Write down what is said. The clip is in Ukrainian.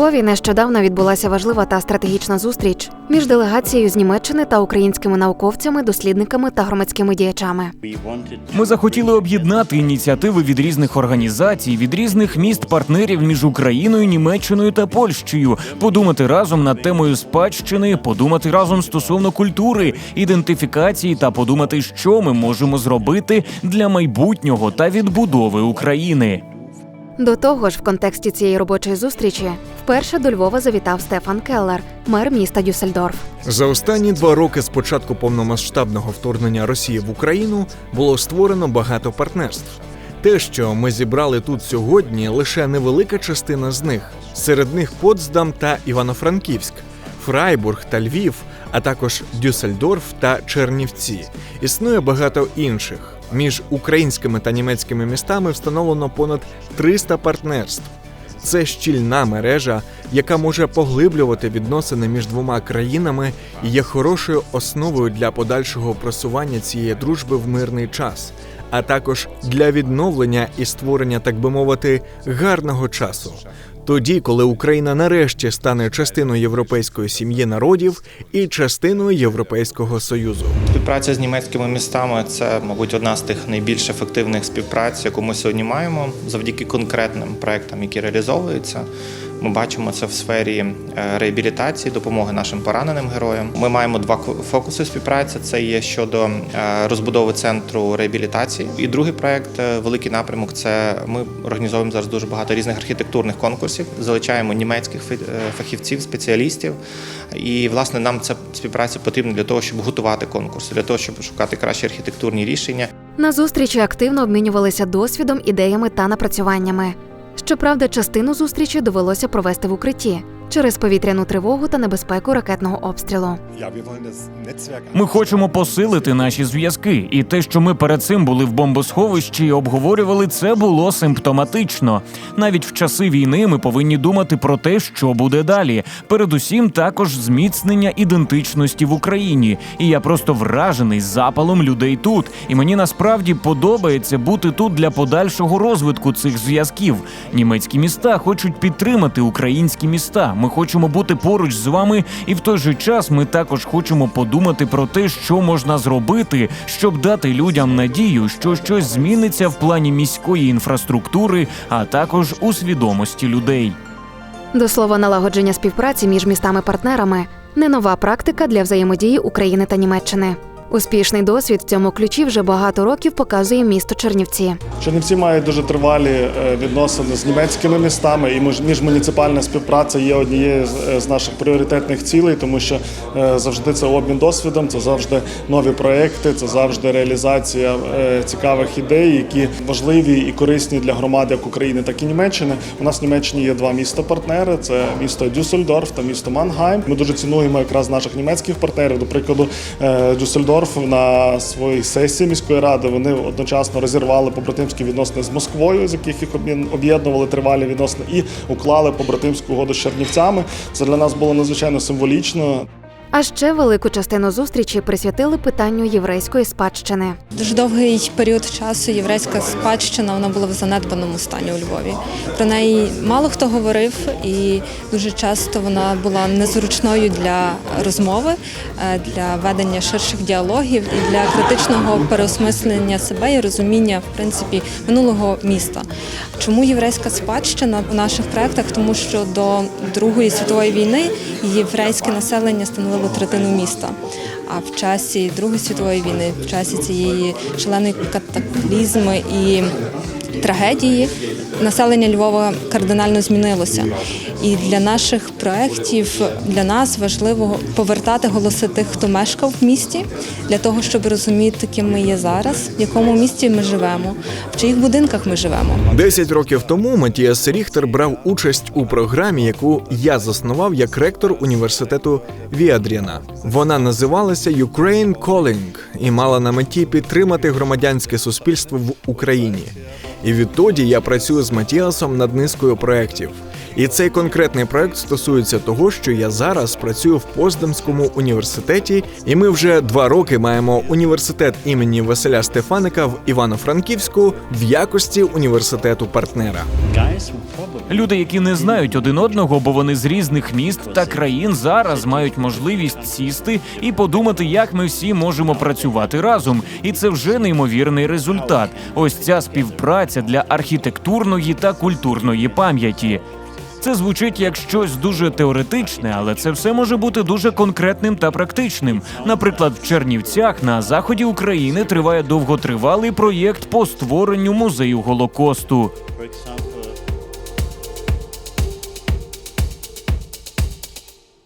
Львові нещодавно відбулася важлива та стратегічна зустріч між делегацією з Німеччини та українськими науковцями, дослідниками та громадськими діячами. Ми захотіли об'єднати ініціативи від різних організацій, від різних міст партнерів між Україною, Німеччиною та Польщею, подумати разом над темою спадщини, подумати разом стосовно культури, ідентифікації та подумати, що ми можемо зробити для майбутнього та відбудови України. До того ж, в контексті цієї робочої зустрічі вперше до Львова завітав Стефан Келлер, мер міста Дюссельдорф. За останні два роки з початку повномасштабного вторгнення Росії в Україну було створено багато партнерств. Те, що ми зібрали тут сьогодні, лише невелика частина з них. Серед них Потсдам та Івано-Франківськ, Фрайбург та Львів, а також Дюссельдорф та Чернівці. Існує багато інших. Між українськими та німецькими містами встановлено понад 300 партнерств. Це щільна мережа, яка може поглиблювати відносини між двома країнами і є хорошою основою для подальшого просування цієї дружби в мирний час, а також для відновлення і створення, так би мовити, гарного часу. Тоді, коли Україна нарешті стане частиною європейської сім'ї народів і частиною Європейського союзу. Співпраця з німецькими містами це, мабуть, одна з тих найбільш ефективних співпраць, яку ми сьогодні маємо, завдяки конкретним проектам, які реалізовуються. Ми бачимо це в сфері е, реабілітації, допомоги нашим пораненим героям. Ми маємо два фокуси співпраці: це є щодо е, розбудови центру реабілітації. І другий проект, е, великий напрямок, це ми організовуємо зараз дуже багато різних архітектурних конкурсів, залучаємо німецьких фахівців, спеціалістів. І власне нам ця співпраця потрібна для того, щоб готувати конкурси, для того, щоб шукати кращі архітектурні рішення. На зустрічі активно обмінювалися досвідом, ідеями та напрацюваннями. Щоправда, частину зустрічі довелося провести в укритті через повітряну тривогу та небезпеку ракетного обстрілу. Ми хочемо посилити наші зв'язки, і те, що ми перед цим були в бомбосховищі і обговорювали, це було симптоматично. Навіть в часи війни ми повинні думати про те, що буде далі. Передусім, також зміцнення ідентичності в Україні. І я просто вражений запалом людей тут. І мені насправді подобається бути тут для подальшого розвитку цих зв'язків. Німецькі міста хочуть підтримати українські міста. Ми хочемо бути поруч з вами, і в той же час ми також хочемо подумати про те, що можна зробити, щоб дати людям надію, що щось зміниться в плані міської інфраструктури, а також у свідомості людей. До слова, налагодження співпраці між містами-партнерами не нова практика для взаємодії України та Німеччини. Успішний досвід в цьому ключі вже багато років показує місто Чернівці. Чернівці мають дуже тривалі е, відносини з німецькими містами, і міжмуніципальна співпраця є однією з наших пріоритетних цілей, тому що е, завжди це обмін досвідом, це завжди нові проекти, це завжди реалізація е, цікавих ідей, які важливі і корисні для громад як України, так і Німеччини. У нас в Німеччині є два міста-партнери: це місто Дюссельдорф та місто Мангайм. Ми дуже цінуємо якраз наших німецьких партнерів. До прикладу, Дюссельдорф Дорф на своїй сесії міської ради вони одночасно розірвали побратимські відносини з Москвою, з яких їх об'єднували тривалі відносини, і уклали побратимську угоду з Чернівцями. Це для нас було надзвичайно символічно. А ще велику частину зустрічі присвятили питанню єврейської спадщини. Дуже довгий період часу єврейська спадщина вона була в занедбаному стані у Львові. Про неї мало хто говорив, і дуже часто вона була незручною для розмови, е, для ведення ширших діалогів і для критичного переосмислення себе і розуміння в принципі минулого міста. Чому єврейська спадщина у наших проектах? Тому що до Другої світової війни єврейське населення становило третину міста. А в часі Другої світової війни, в часі цієї шаленої катаклізми і трагедії, населення Львова кардинально змінилося. І для наших проєктів для нас важливо повертати голоси тих, хто мешкав в місті, для того, щоб розуміти, ким ми є зараз, в якому місті ми живемо, в чиїх будинках ми живемо. Десять років тому Матіас Ріхтер брав участь у програмі, яку я заснував як ректор університету Віадріна. Вона називалася «Ukraine Calling» і мала на меті підтримати громадянське суспільство в Україні. І відтоді я працюю з Матіасом над низкою проєктів. І цей конкретний проект стосується того, що я зараз працюю в Поздамському університеті, і ми вже два роки маємо університет імені Василя Стефаника в Івано-Франківську в якості університету партнера. Люди, які не знають один одного, бо вони з різних міст та країн зараз мають можливість сісти і подумати, як ми всі можемо працювати разом. І це вже неймовірний результат. Ось ця співпраця для архітектурної та культурної пам'яті. Це звучить як щось дуже теоретичне, але це все може бути дуже конкретним та практичним. Наприклад, в Чернівцях на заході України триває довготривалий проєкт по створенню музею Голокосту.